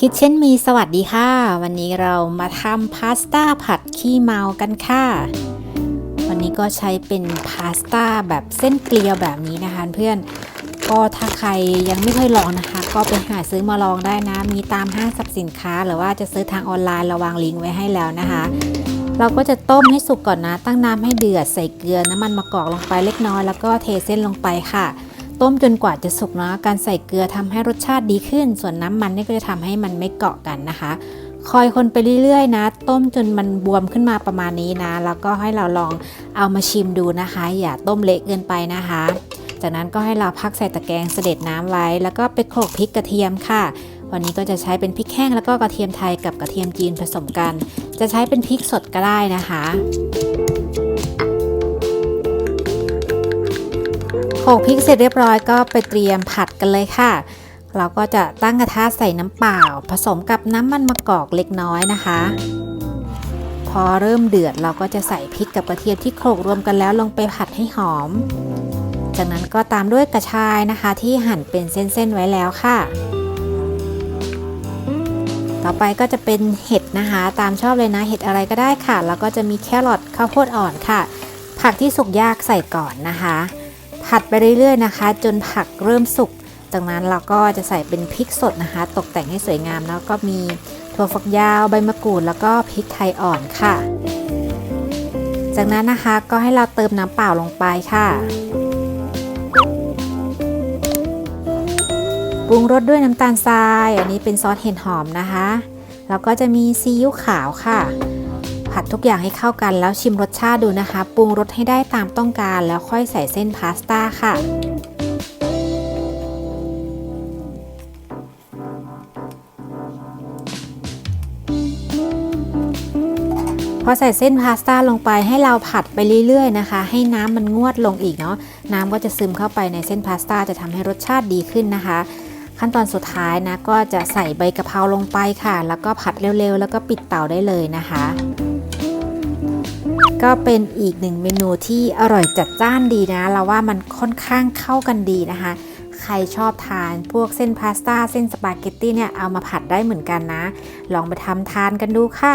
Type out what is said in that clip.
คิดเช่นมีสวัสดีค่ะ วันนี้เรามาทำพาสต้าผัดขี้เมากันค่ะ วันนี้ก็ใช้เป็นพาสต้าแบบเส้นเกลียวแบบนี้นะคะเพื่อนก็ถ้าใครยังไม่เคยลองนะคะ ก็ไปหาซื้อมาลองได้นะ มีตามห้างสรรพสินค้า หรือว่าจะซื้อทางออนไลน์เราวางลิงก์ไว้ให้แล้วนะคะ เราก็จะต้มให้สุกก่อนนะ ตั้งน้ำให้เดือดใส่เกลือน้ำมันมะกอกลงไปเล็กน้อยแล้วก็เทเส้นลงไปค่ะ ต้มจนกว่าจะสุกเนาะการใส่เกลือทำให้รสชาติดีขึ้น ส่วนน้ำมันนี่ก็จะทำให้มันไม่เกาะกันนะคะ คอยคนไปเรื่อยๆนะ ต้มจนมันบวมขึ้นมาประมาณนี้นะ แล้วก็ให้เราลองเอามาชิมดูนะคะ อย่าต้มเละเกินไปนะคะ จากนั้นก็ให้เราพักใส่ตะแกรงเสด็จน้ำไว้ แล้วก็ไปโขลกพริกกระเทียมค่ะวันนี้ก็จะใช้เป็นพริกแห้งแล้วก็กระเทียมไทยกับกระเทียมจีนผสมกัน จะใช้เป็นพริกสดก็ได้นะคะ โขลกพริกเสร็จเรียบร้อยก็ไปเตรียมผัดกันเลยค่ะ เราก็จะตั้งกระทะใส่น้ำเปล่า ผสมกับน้ำมันมะกอกเล็กน้อยนะคะ พอเริ่มเดือดเราก็จะใส่พริกกับกระเทียมที่โขลกรวมกันแล้วลงไปผัดให้หอม จากนั้นก็ตามด้วยกระชายนะคะ ที่หั่นเป็นเส้นๆไว้แล้วค่ะ ต่อไปก็จะเป็นเห็ดนะคะ ตามชอบเลยนะเห็ดอะไรก็ได้ค่ะ แล้วก็จะมีแครอทข้าวโพดอ่อนค่ะ ผักที่สุกยากใส่ก่อนนะคะ ผัดไปเรื่อยๆนะคะ จนผักเริ่มสุก จากนั้นเราก็จะใส่เป็นพริกสดนะคะ ตกแต่งให้สวยงามแล้วก็มีถั่วฝักยาวใบมะกรูดแล้วก็พริกไทยอ่อนค่ะ จากนั้นนะคะก็ให้เราเติมน้ำเปล่าลงไปค่ะปรุงรสด้วยน้ำตาลทราย อันนี้เป็นซอสเห็ดหอมนะคะ แล้วก็จะมีซีอิ๊วขาวค่ะ ผัดทุกอย่างให้เข้ากันแล้วชิมรสชาติดูนะคะ ปรุงรสให้ได้ตามต้องการแล้วค่อยใส่เส้นพาสต้าค่ะพอใส่เส้นพาสต้าลงไปให้เราผัดไปเรื่อยๆนะคะ ให้น้ำมันงวดลงอีกเนาะน้ำก็จะซึมเข้าไปในเส้นพาสต้าจะทำให้รสชาติดีขึ้นนะคะ ขั้นตอนสุดท้ายนะก็จะใส่ใบกะเพราลงไปค่ะ แล้วก็ผัดเร็วๆ แล้วก็ปิดเตาได้เลยนะคะ ก็เป็นอีกหนึ่งเมนูที่อร่อยจัดจ้านดีนะ เราว่ามันค่อนข้างเข้ากันดีนะคะ ใครชอบทานพวกเส้นพาสต้าเส้นสปาเกตตี้เนี่ยเอามาผัดได้เหมือนกันนะ ลองไปทำทานกันดูค่ะ